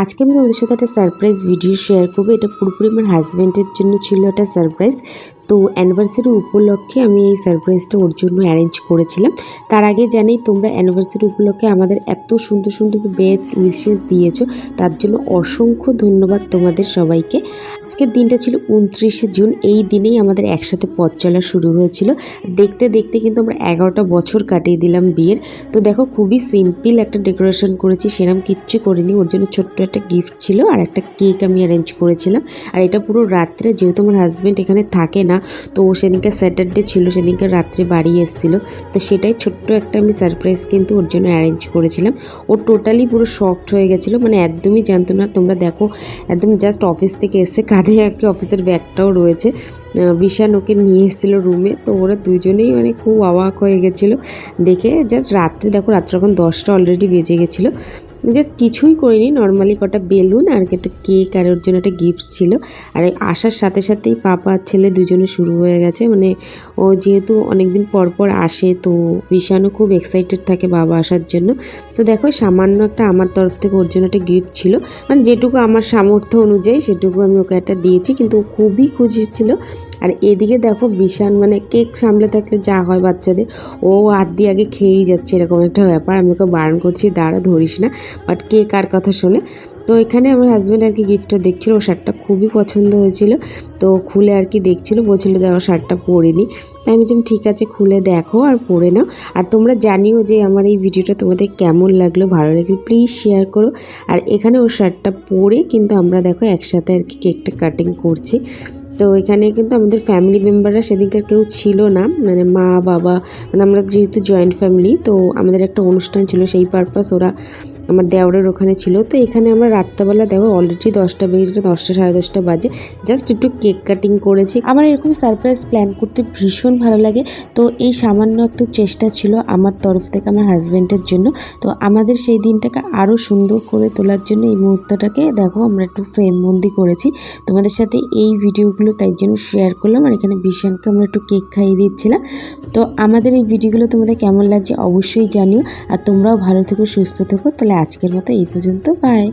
আজকে আমি তোমাদের সাথে একটা সারপ্রাইজ ভিডিও শেয়ার করব। এটা পুরোপুরি আমার হাজব্যান্ডের জন্য ছিল একটা সারপ্রাইজ তো অ্যানিভার্সারি উপলক্ষে আমি এই সারপ্রাইজটা ওর জন্য অ্যারেঞ্জ করেছিলাম। তার আগে জানি তোমরা অ্যানিভার্সারি উপলক্ষে আমাদের এত সুন্দর সুন্দর বেস্ট উইশেস দিয়েছ, তার জন্য অসংখ্য ধন্যবাদ তোমাদের সবাইকে। আজকের দিনটা ছিল উনত্রিশে জুন, এই দিনেই আমাদের একসাথে পথ চলা শুরু হয়েছিল। দেখতে দেখতে কিন্তু আমরা এগারোটা বছর কাটিয়ে দিলাম বিয়ের। তো দেখো, খুবই সিম্পল একটা ডেকোরেশন করেছি সেরকম কিচ্ছু করিনি। ওর জন্য ছোট্ট একটা গিফট ছিল আর একটা কেক আমি অ্যারেঞ্জ করেছিলাম। আর এটা পুরো রাত্রে, যেহেতু আমার হাজব্যান্ড এখানে থাকে না তো সেদিনকে স্যাটারডে ছিল, সেদিনকে রাত্রে বাড়ি এসেছিল। তো সেটাই ছোট্ট একটা আমি সারপ্রাইজ কিন্তু ওর জন্য অ্যারেঞ্জ করেছিলাম। ও টোটালি পুরো শকড হয়ে গেছিল মানে একদমই জানতো না, তোমরা দেখো, একদম জাস্ট অফিস থেকে এসে কাঁধে একটা অফিসের ব্যাগটাও রয়েছে। বিশান ওকে নিয়ে এসেছিল রুমে তো ওরা দুজনেই মানে খুব অবাক হয়ে গেছিল। দেখে জাস্ট রাত্রে, দেখো রাত্রে এখন দশটা অলরেডি বেজে গেছিল। জাস্ট কিছুই করিনি। নর্মালি কটা বেলুন আর একটা কেক আর ওর জন্য একটা গিফট ছিল। আর আসার সাথে সাথেই পাপা আর ছেলে দুজনে শুরু হয়ে গেছে। মানে ও যেহেতু অনেকদিন পর পর আসে, তো বিশানও খুব এক্সাইটেড থাকে বাবা আসার জন্য। তো দেখো, সামান্য একটা আমার তরফ থেকে ওর জন্য একটা গিফট ছিল। মানে যেটুকু আমার সামর্থ্য অনুযায়ী সেটুকু আমি ওকে একটা দিয়েছি, কিন্তু ও খুবই খুশি ছিল। আর এদিকে দেখো বিশান মানে কেক সামলে থাকলে যা হয় বাচ্চাদের। ও হাত দিয়ে আগে খেয়েই যাচ্ছে, এরকম একটা ব্যাপার। আমি ওকে বারণ করছি, দাঁড়া ধরিস না। বাট কে কার কথা শোনে। তো এখানে আমার হাজব্যান্ড আর কি গিফটটা দেখছিল, ও শার্টটা খুবই পছন্দ হয়েছিল। তো খুলে আর কি দেখছিল, বলছিল দেখো শার্টটা পরিনি তাই আমি বললাম, ঠিক আছে, খুলে দেখো আর পরে নাও। আর তোমরা জানিও যে আমার এই ভিডিওটা তোমাদের কেমন লাগল, ভালো লাগলে প্লিজ শেয়ার করো। আর এখানে ও শার্টটা পরে কিন্তু আমরা দেখো একসাথে আর কি কেকটা কাটিং করছি। তো এখানে কিন্তু আমাদের ফ্যামিলি মেম্বাররা সেদিনকার কেউ ছিল না। মানে মা, বাবা মানে আমরা যেহেতু জয়েন্ট ফ্যামিলি তো আমাদের একটা অনুষ্ঠান ছিল, সেই পারপাস ওরা আমার দেওরের ওখানে ছিল। তো এখানে আমরা রাত্রেবেলা দেখো অলরেডি দশটা বেজেছিল দশটা, সাড়ে দশটা বাজে। জাস্ট একটু কেক কাটিং করেছি। আমার এরকম সারপ্রাইজ প্ল্যান করতে ভীষণ ভালো লাগে। তো এই সামান্য একটু চেষ্টা ছিল আমার তরফ থেকে, আমার হাজব্যান্ডের জন্য। তো আমাদের সেই দিনটাকে আরও সুন্দর করে তোলার জন্য এই মুহূর্তটাকে দেখো আমরা একটু ফ্রেমবন্দি করেছি। তোমাদের সাথে এই ভিডিওগুলো তাই জন্য শেয়ার করলাম। আর এখানে বিশানকে আমরা একটু কেক খাইয়ে দিচ্ছিলাম। তো আমাদের এই ভিডিওগুলো তোমাদের কেমন লাগছে অবশ্যই জানিও। আর তোমরাও ভালো থেকো, সুস্থ থেকো। তাহলে আজকের মতো এই পর্যন্ত। বাই